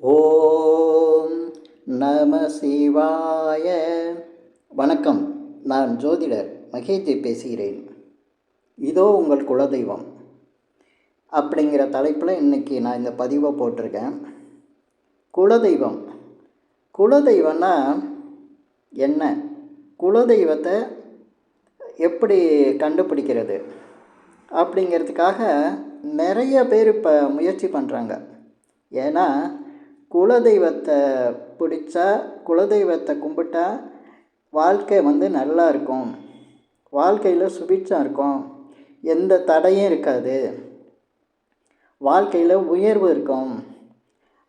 ஓம் நம சிவாய. வணக்கம். நான் ஜோதிடர் மகேஜி பேசுகிறேன். இதோ உங்கள் குலதெய்வம். அப்படிங்கிற தலைப்பில் இன்றைக்கி நான் இந்த பதிவை போட்டிருக்கேன். குலதெய்வம். குலதெய்வம்னா என்ன? குலதெய்வத்தை எப்படி கண்டுபிடிக்கிறது? அப்படிங்கிறதுக்காக நிறைய பேர் இப்போ முயற்சி பண்ணுறாங்க ஏன்னா குலதெய்வத்தை பிடிச்சா குலதெய்வத்தை கும்பிட்டா வாழ்க்கை வந்து நல்லா இருக்கும். வாழ்க்கையில் சுபிட்சம் இருக்கும். எந்த தடையும் இருக்காது. வாழ்க்கையில் உயர்வு இருக்கும்.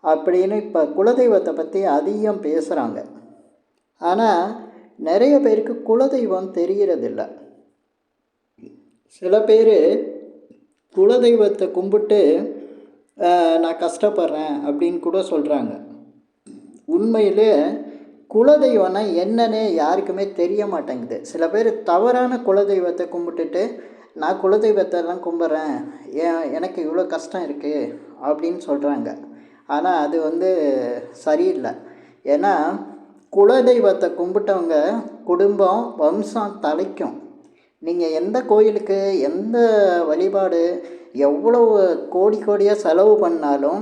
அப்படின்னு இப்போ குலதெய்வத்தை பற்றி அதிகம் பேசுகிறாங்க ஆனால் நிறைய பேருக்கு குலதெய்வம் தெரிகிறதில்ல சில பேர் குலதெய்வத்தை கும்பிட்டு நான் கஷ்டப்படுறேன் அப்படின்னு கூட சொல்கிறாங்க உண்மையிலே குலதெய்வம்னா என்னன்னே யாருக்குமே தெரிய மாட்டேங்குது. சில பேர் தவறான குலதெய்வத்தை கும்பிட்டுட்டு நான் குலதெய்வத்தெல்லாம் கும்பிட்றேன். ஏன் எனக்கு இவ்வளோ கஷ்டம் இருக்குது அப்படின்னு சொல்கிறாங்க ஆனால் அது வந்து சரியில்லை. ஏன்னா குலதெய்வத்தை கும்பிட்டவங்க குடும்பம் வம்சம் தலைக்கும். நீங்கள் எந்த கோயிலுக்கு எந்த வழிபாடு எவ்வளவு கோடி கோடியாக செலவு பண்ணாலும்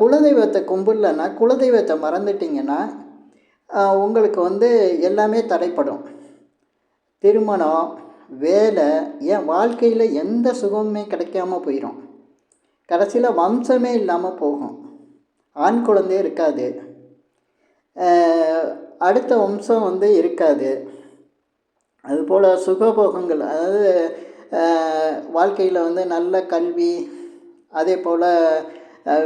குலதெய்வத்தை கும்பிடலன்னா குலதெய்வத்தை மறந்துட்டிங்கன்னா உங்களுக்கு வந்து எல்லாமே தடைப்படும். திருமணம் வேலை என் வாழ்க்கையில் எந்த சுகமுமே கிடைக்காம போயிடும் கடைசியில் வம்சமே இல்லாமல் போகும். ஆண் குழந்தையே இருக்காது. அடுத்த வம்சம் வந்து இருக்காது. அதுபோல் சுகபோகங்கள் அதாவது வாழ்க்கையில் வந்து நல்ல கல்வி அதே போல்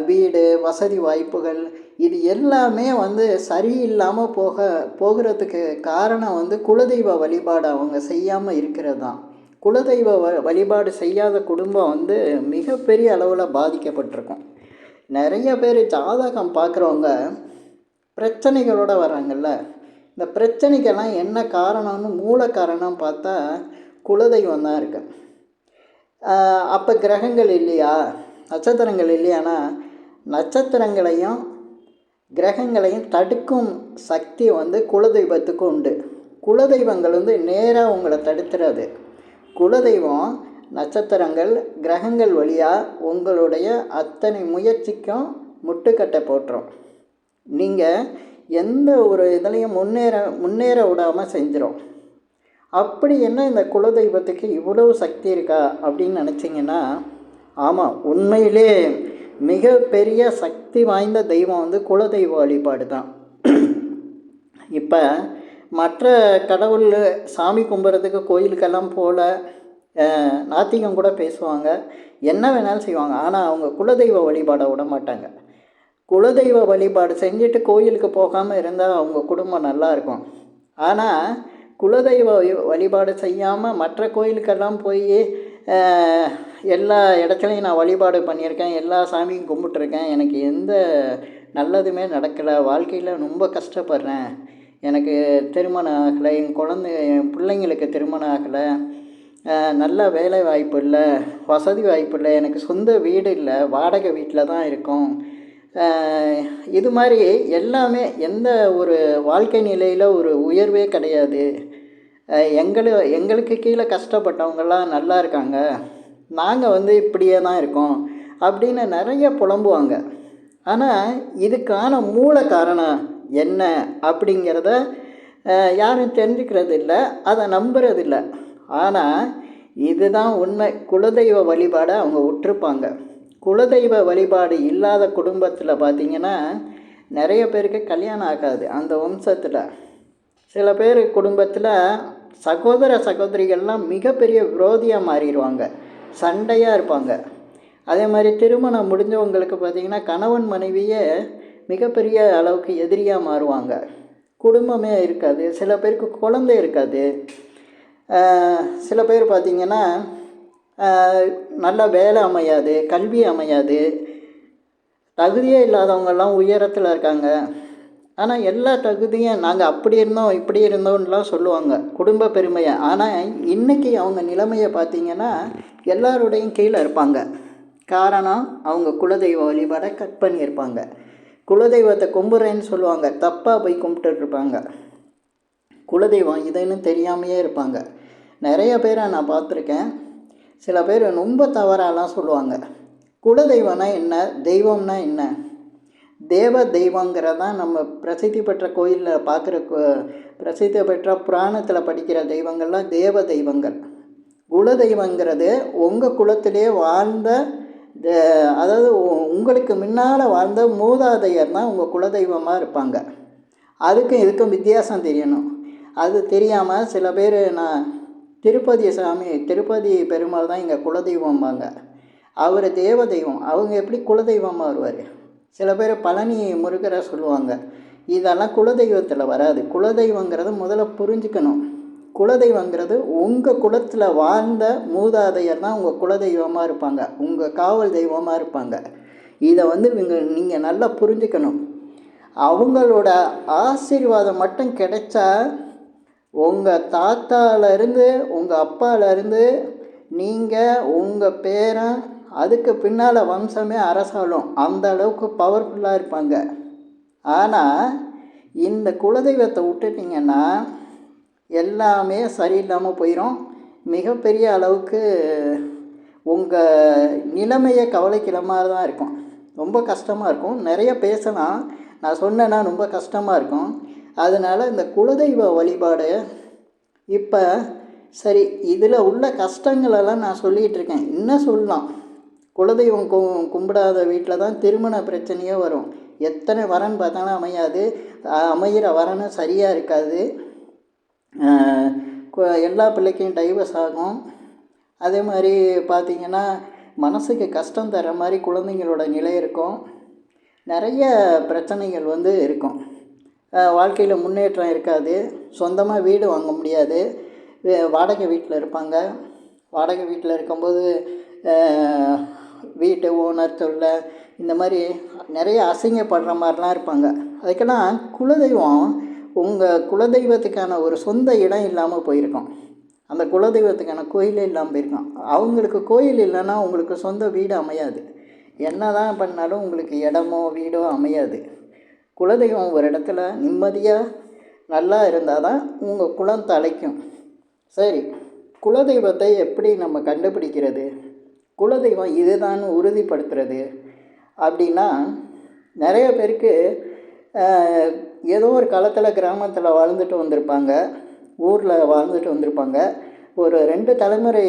வீடு வசதி வாய்ப்புகள் இது எல்லாமே வந்து சரியில்லாமல் போக போகிறதுக்கு காரணம் வந்து குலதெய்வ வழிபாடு அவங்க செய்யாமல் இருக்கிறது தான் குலதெய்வ வ வழிபாடு செய்யாத குடும்பம் வந்து மிகப்பெரிய அளவில் பாதிக்கப்பட்டிருக்கும். நிறைய பேர் ஜாதகம் பார்க்குறவங்க பிரச்சனைகளோட வராங்கல்ல இந்த பிரச்சனைக்கெல்லாம் என்ன காரணம்னு மூல காரணம் பார்த்தா குலதெய்வம் தான் இருக்கு அப்போ கிரகங்கள் இல்லையா? நட்சத்திரங்கள் இல்லையானா? நட்சத்திரங்களையும் கிரகங்களையும் தடுக்கும் சக்தி வந்து குலதெய்வத்துக்கு உண்டு. குலதெய்வங்கள் வந்து நேராக உங்களை தடுத்துறது. குலதெய்வம் நட்சத்திரங்கள் கிரகங்கள் வழியாக உங்களுடைய அத்தனை முயற்சிக்கும் முட்டுக்கட்டை போட்டுரும். நீங்கள் எந்த ஒரு இதுலேயும் முன்னேற முன்னேற விடாமல் செஞ்சிடும் அப்படி என்ன இந்த குலதெய்வத்துக்கு இவ்வளவு சக்தி இருக்கா அப்படின்னு நினச்சிங்கன்னா ஆமாம் உண்மையிலே மிகப்பெரிய சக்தி வாய்ந்த தெய்வம் வந்து குலதெய்வ வழிபாடு தான். இப்போ மற்ற கடவுள் சாமி கும்பிட்றதுக்கு கோயிலுக்கெல்லாம் போல நாத்திகம் கூட பேசுவாங்க. என்ன வேணாலும் செய்வாங்க. ஆனால் அவங்க குலதெய்வ வழிபாடை விட மாட்டாங்க. குலதெய்வ வழிபாடு செஞ்சுட்டு கோயிலுக்கு போகாமல் இருந்தால் அவங்க குடும்பம் நல்லா இருக்கும். ஆனால் குலதெய்வ வழி- வழிபாடு செய்யாமல் மற்ற கோயிலுக்கெல்லாம் போய் எல்லா இடத்துலையும் நான் வழிபாடு பண்ணியிருக்கேன். எல்லா சாமியும் கும்பிட்டுருக்கேன். எனக்கு எந்த நல்லதுமே நடக்கலை. வாழ்க்கையில் ரொம்ப கஷ்டப்படுறேன். எனக்கு திருமணம் ஆகலை. என் குழந்தை என் பிள்ளைங்களுக்கு திருமணம் ஆகலை. நல்ல வேலை வாய்ப்பு இல்லை. வசதி வாய்ப்பு இல்லை. எனக்கு சொந்த வீடு இல்லை. வாடகை வீட்டில் தான் இருக்கோம். இது மாதிரி எல்லாமே எந்த ஒரு வாழ்க்கை நிலையில் ஒரு உயர்வே கிடையாது. எங்களு எங்களுக்கு கீழே கஷ்டப்பட்டவங்கெல்லாம் நல்லா இருக்காங்க. நாங்கள் வந்து இப்படியே தான் இருக்கோம் அப்படின்னு நிறைய புலம்புவாங்க. ஆனால் இதுக்கான மூல காரணம் என்ன அப்படிங்கிறத யாரும் தெரிஞ்சுக்கிறது இல்லை அதை நம்புறதில்ல. ஆனால் இதுதான் உண்மை. குலதெய்வ வழிபாடை அவங்க விட்டுருப்பாங்க. குலதெய்வ வழிபாடு இல்லாத குடும்பத்தில் பார்த்தீங்கன்னா நிறைய பேருக்கு கல்யாணம் ஆகாது அந்த வம்சத்தில். சில பேர் குடும்பத்தில் சகோதர சகோதரிகள்லாம் மிகப்பெரிய விரோதியாக மாறிடுவாங்க சண்டையாக இருப்பாங்க. அதே மாதிரி திருமணம் முடிஞ்சவங்களுக்கு பார்த்திங்கன்னா கணவன் மனைவியே மிகப்பெரிய அளவுக்கு எதிரியாக மாறுவாங்க. குடும்பமே இருக்காது சில பேருக்கு குழந்தை இருக்காது. சில பேர் பார்த்திங்கன்னா நல்ல வேலை அமையாது கல்வி அமையாது. தகுதியே இல்லாதவங்கெல்லாம் உயரத்தில் இருக்காங்க. ஆனால் எல்லா தகுதியும் நாங்கள் அப்படி இருந்தோம் இப்படி இருந்தோம்லாம் சொல்லுவாங்க குடும்ப பெருமையை. ஆனால் இன்றைக்கி அவங்க நிலைமையை பார்த்தீங்கன்னா எல்லாருடையும் கீழே இருப்பாங்க. காரணம் அவங்க குலதெய்வ வழிபாடை கட் பண்ணியிருப்பாங்க. குலதெய்வத்தை கும்பிட்றேன்னு சொல்லுவாங்க தப்பாக போய் கும்பிட்டுருப்பாங்க குலதெய்வம் இதுன்னு தெரியாமையே இருப்பாங்க. நிறைய பேரை நான் பார்த்துருக்கேன். சில பேர் ரொம்ப தவறாலாம் சொல்லுவாங்க. குலதெய்வம்னா என்ன? தெய்வம்னா என்ன? தேவ தெய்வங்கிறதான் நம்ம பிரசித்தி பெற்ற கோயிலில் பார்க்குற பிரசித்தி பெற்ற புராணத்தில் படிக்கிற தெய்வங்கள்லாம் தேவ தெய்வங்கள். குலதெய்வங்கிறது உங்கள் குலத்திலே வாழ்ந்த அதாவது உ- உங்களுக்கு முன்னால் வாழ்ந்த மூதாதையர் தான் உங்கள் குலதெய்வமாக இருப்பாங்க. அதுக்கும் இதுக்கும் வித்தியாசம் தெரியணும். அது தெரியாமல் சில பேர் நான் திருப்பதி சாமி திருப்பதி பெருமாள் தான் இங்கே குலதெய்வம்பாங்க. அவர் தேவதெய்வம். அவங்க எப்படி குலதெய்வமாக வருவார்? சில பேர் பழனி முருகரை சொல்லுவாங்க. இதெல்லாம் குலதெய்வத்தில் வராது. குலதெய்வங்கிறத முதல்ல புரிஞ்சுக்கணும். குலதெய்வங்கிறது உங்கள் குலத்தில் வாழ்ந்த மூதாதையர் தான் உங்கள் குலதெய்வமாக இருப்பாங்க. உங்கள் காவல் தெய்வமாக இருப்பாங்க. இதை வந்து இவங்க நீங்கள் நல்லா புரிஞ்சுக்கணும். அவங்களோட ஆசீர்வாதம் மட்டும் கிடைச்சா உங்கள் தாத்தாலேருந்து உங்கள் அப்பாவிலருந்து நீங்கள் உங்கள் பேரன் அதுக்கு பின்னால் வம்சமே அரசாலும் அந்த அளவுக்கு பவர்ஃபுல்லாக இருப்பாங்க. ஆனால் இந்த குலதெய்வத்தை விட்டுட்டிங்கன்னா எல்லாமே சரியில்லாமல் போயிடும் மிகப்பெரிய அளவுக்கு உங்கள் நிலைமையை கவலைக்கிற மாதிரி தான் இருக்கும். ரொம்ப கஷ்டமாக இருக்கும். நிறைய பேசலாம். நான் சொன்னேன்னா ரொம்ப கஷ்டமாக இருக்கும். அதனால் இந்த குலதெய்வ வழிபாடு இப்போ சரி இதில் உள்ள கஷ்டங்களெல்லாம் நான் சொல்லிகிட்டு இருக்கேன் இன்னும் சொல்லலாம். குலதெய்வம் கும் கும்பிடாத வீட்டில் தான் திருமண பிரச்சனையே வரும். எத்தனை வரன் பார்த்தாலும் அமையாது. அமைகிற வரனும் சரியாக இருக்காது. எல்லா பிள்ளைக்கும் டைவர்ஸ் ஆகும். அதே மாதிரி பார்த்திங்கன்னா மனசுக்கு கஷ்டம் தர மாதிரி குழந்தைங்களோட நிலை இருக்கும். நிறைய பிரச்சனைகள் வந்து இருக்கும். வாழ்க்கையில் முன்னேற்றம் இருக்காது. சொந்தமாக வீடு வாங்க முடியாது. வாடகை வீட்டில் இருப்பாங்க. வாடகை வீட்டில் இருக்கும்போது வீட்டு ஓனர் தொல்லை இந்த மாதிரி நிறைய அசிங்கப்படுற மாதிரிலாம் இருப்பாங்க. அதுக்கெல்லாம் குலதெய்வம் உங்கள் குலதெய்வத்துக்கான ஒரு சொந்த இடம் இல்லாமல் போயிருக்கோம். அந்த குலதெய்வத்துக்கான கோயிலே இல்லாமல் போயிருக்கோம். அவங்களுக்கு கோயில் இல்லைன்னா உங்களுக்கு சொந்த வீடு அமையாது. என்ன தான் பண்ணாலும் உங்களுக்கு இடமோ வீடோ அமையாது. குலதெய்வம் ஒரு இடத்துல நிம்மதியாக நல்லா இருந்தால் தான் உங்கள் குலம் தலைக்கும். சரி குலதெய்வத்தை எப்படி நம்ம கண்டுபிடிக்கிறது? குலதெய்வம் இதுதான் உறுதிப்படுத்துறது அப்படின்னா நிறைய பேருக்கு ஏதோ ஒரு காலத்தில் கிராமத்தில் வாழ்ந்துட்டு வந்திருப்பாங்க ஊரில் வாழ்ந்துட்டு வந்திருப்பாங்க. ஒரு ரெண்டு தலைமுறை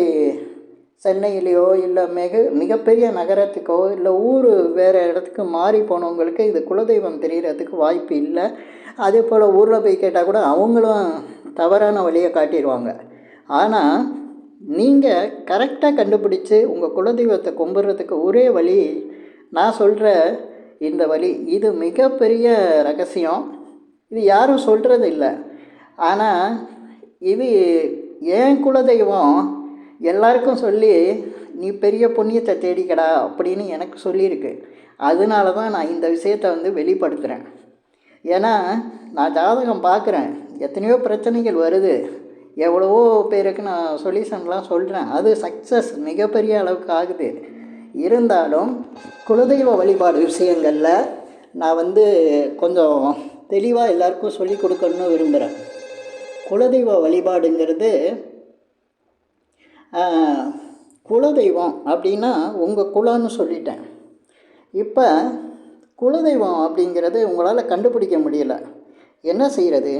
சென்னையிலையோ இல்லை மிக மிகப்பெரிய நகரத்துக்கோ இல்லை ஊர் வேறு இடத்துக்கு மாறி போனவங்களுக்கு இது குலதெய்வம் தெரிகிறதுக்கு வாய்ப்பு இல்லை. அதே போல் ஊரில் போய் கேட்டால் கூட அவங்களும் தவறான வழியை காட்டிடுவாங்க ஆனால் நீங்கள் கரெக்டாக கண்டுபிடிச்சு உங்கள் குலதெய்வத்தை கும்பிட்றதுக்கு ஒரே வழி நான் சொல்கிற இந்த வழி. இது மிகப்பெரிய ரகசியம். இது யாரும் சொல்கிறது இல்லை. ஆனால் இது ஏன் குலதெய்வம்? எல்லாருக்கும் சொல்லி நீ பெரிய புண்ணியத்தை தேடிக்கடா அப்படின்னு எனக்கு சொல்லியிருக்கு. அதனால தான் நான் இந்த விஷயத்தை வந்து வெளிப்படுத்துகிறேன் ஏன்னா நான் ஜாதகம் பார்க்குறேன். எத்தனையோ பிரச்சனைகள் வருது. எவ்வளவோ பேருக்கு நான் சொல்யூஷன்லாம் சொல்கிறேன் அது சக்ஸஸ் மிகப்பெரிய அளவுக்கு ஆகுது. இருந்தாலும் குலதெய்வ வழிபாடு விஷயங்களில் நான் வந்து கொஞ்சம் தெளிவாக எல்லாருக்கும் சொல்லி கொடுக்கணும்னு விரும்புகிறேன் குலதெய்வ வழிபாடுங்கிறது குலதெய்வம் அப்படின்னா உங்கள் குலம்னு சொல்லிட்டேன். இப்போ குலதெய்வம் அப்படிங்கிறது உங்களால் கண்டுபிடிக்க முடியல. என்ன செய்கிறது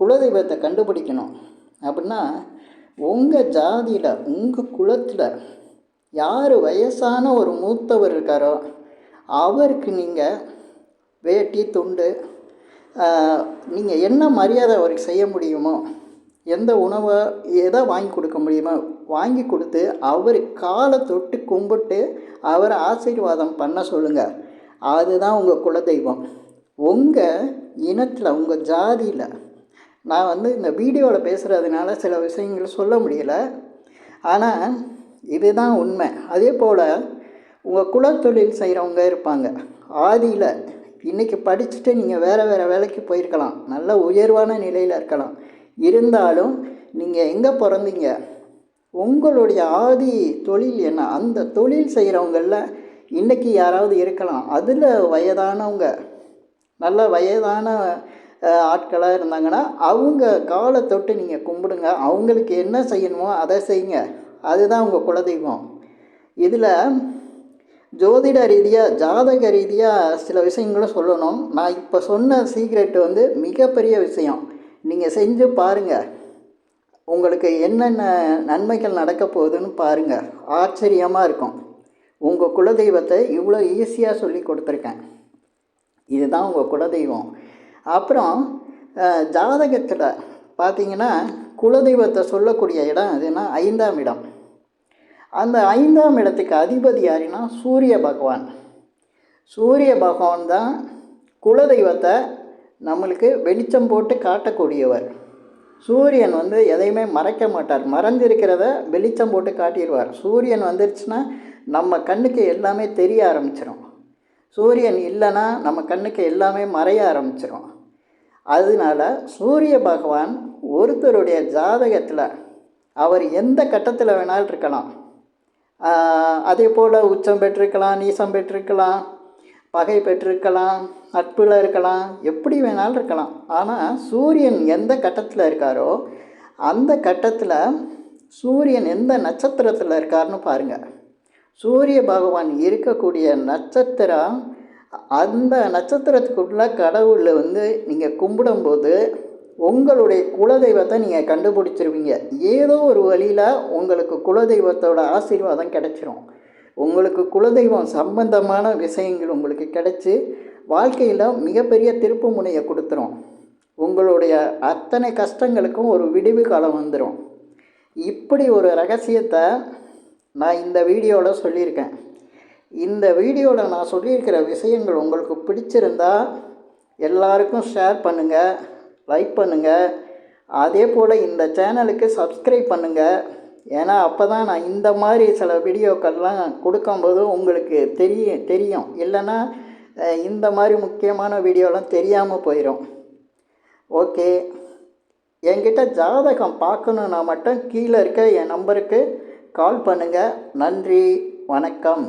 குலதெய்வத்தை கண்டுபிடிக்கணும். அப்படின்னா உங்கள் ஜாதியில் உங்கள் குலத்தில் யார் வயசான ஒரு மூத்தவர் இருக்காரோ அவருக்கு நீங்கள் வேட்டி துண்டு நீங்கள் என்ன மரியாதை அவருக்கு செய்ய முடியுமோ எந்த உணவை எதை வாங்கி கொடுக்க முடியுமோ வாங்கி கொடுத்து அவர் காலை தொட்டு கும்பிட்டு அவரை ஆசீர்வாதம் பண்ண சொல்லுங்கள் அதுதான் உங்கள் குலதெய்வம். உங்கள் இனத்தில் உங்கள் ஜாதியில் நான் வந்து இந்த வீடியோவில் பேசுகிறதுனால சில விஷயங்கள் சொல்ல முடியல. ஆனால் இதுதான் உண்மை. அதே போல் உங்கள் குலத்தொழில் செய்கிறவங்க இருப்பாங்க. ஆதியில் இன்றைக்கி படிச்சுட்டு நீங்கள் வேறு வேறு வேலைக்கு போயிருக்கலாம். நல்ல உயர்வான நிலையில் இருக்கலாம். இருந்தாலும் நீங்கள் எங்கே பிறந்தீங்க? உங்களுடைய ஆதி தொழில் என்ன? அந்த தொழில் செய்கிறவங்களில் இன்றைக்கி யாராவது இருக்கலாம். அதில் வயதானவங்க நல்ல வயதான ஆட்களாக இருந்தாங்கன்னா அவங்க காலை தொட்டு நீங்கள் கும்பிடுங்க. அவங்களுக்கு என்ன செய்யணுமோ அதை செய்யுங்க. அதுதான் உங்கள் குலதெய்வம். இதில் ஜோதிட ரீதியாக ஜாதக ரீதியாக சில விஷயங்களும் சொல்லணும். நான் இப்போ சொன்ன சீக்ரெட் வந்து மிகப்பெரிய விஷயம். நீங்கள் செஞ்சு பாருங்கள் உங்களுக்கு என்னென்ன நன்மைகள் நடக்க போகுதுன்னு பாருங்கள் ஆச்சரியமாக இருக்கும். உங்கள் குலதெய்வத்தை இவ்வளோ ஈஸியாக சொல்லி கொடுத்துருக்கேன். இதுதான் உங்கள் குலதெய்வம். அப்புறம் ஜாதகத்தில் பார்த்தீங்கன்னா குலதெய்வத்தை சொல்லக்கூடிய இடம் எதுனா ஐந்தாம் இடம். அந்த ஐந்தாம் இடத்துக்கு அதிபதி யாருன்னா சூரிய பகவான். சூரிய பகவான் தான் குலதெய்வத்தை நம்மளுக்கு வெளிச்சம் போட்டு காட்டக்கூடியவர். சூரியன் வந்து எதையுமே மறைக்க மாட்டார். மறைஞ்சிருக்கிறத வெளிச்சம் போட்டு காட்டிடுவார். சூரியன் வந்துருச்சுன்னா நம்ம கண்ணுக்கு எல்லாமே தெரிய ஆரம்பிச்சிடும் சூரியன் இல்லைன்னா நம்ம கண்ணுக்கு எல்லாமே மறைய ஆரம்பிச்சிடும் அதனால சூரிய பகவான் ஒருத்தருடைய ஜாதகத்தில் அவர் எந்த கட்டத்தில் வேணாலும் இருக்கலாம். அதே போல் உச்சம் பெற்றிருக்கலாம் நீசம் பெற்றிருக்கலாம். பகை பெற்றிருக்கலாம் நட்பில் இருக்கலாம் எப்படி வேணாலும் இருக்கலாம். ஆனால் சூரியன் எந்த கட்டத்தில் இருக்காரோ அந்த கட்டத்தில் சூரியன் எந்த நட்சத்திரத்தில் இருக்காருன்னு பாருங்கள் சூரிய பகவான் இருக்கக்கூடிய நட்சத்திரம் அந்த நட்சத்திரத்துக்குள்ள கடவுளை வந்து நீங்கள் கும்பிடும்போது உங்களுடைய குலதெய்வத்தை நீங்கள் கண்டுபிடிச்சிருவீங்க. ஏதோ ஒரு வழியில் உங்களுக்கு குலதெய்வத்தோட ஆசீர்வாதம் கிடைச்சிரும். உங்களுக்கு குலதெய்வம் சம்பந்தமான விஷயங்கள் உங்களுக்கு கிடைச்சி வாழ்க்கையில் மிகப்பெரிய திருப்பு முனையை கொடுத்துரும். உங்களுடைய அத்தனை கஷ்டங்களுக்கும் ஒரு விடிவு காலம் வந்துடும் இப்படி ஒரு ரகசியத்தை நான் இந்த வீடியோவில் சொல்லியிருக்கேன். இந்த வீடியோவில் நான் சொல்லியிருக்கிற விஷயங்கள் உங்களுக்கு பிடிச்சிருந்தா எல்லாருக்கும் ஷேர் பண்ணுங்கள் லைக் பண்ணுங்கள் அதே போல் இந்த சேனலுக்கு சப்ஸ்கிரைப் பண்ணுங்கள் ஏன்னா அப்போ தான் நான் இந்த மாதிரி சில வீடியோக்கள்லாம் கொடுக்கும்போது உங்களுக்கு தெரிய தெரியும். இல்லைன்னா இந்த மாதிரி முக்கியமான வீடியோலாம் தெரியாமல் போயிடும் ஓகே. என்கிட்ட ஜாதகம் பார்க்கணுன்னா மட்டும் கீழே இருக்க என் நம்பருக்கு கால் பண்ணுங்கள் நன்றி. வணக்கம்.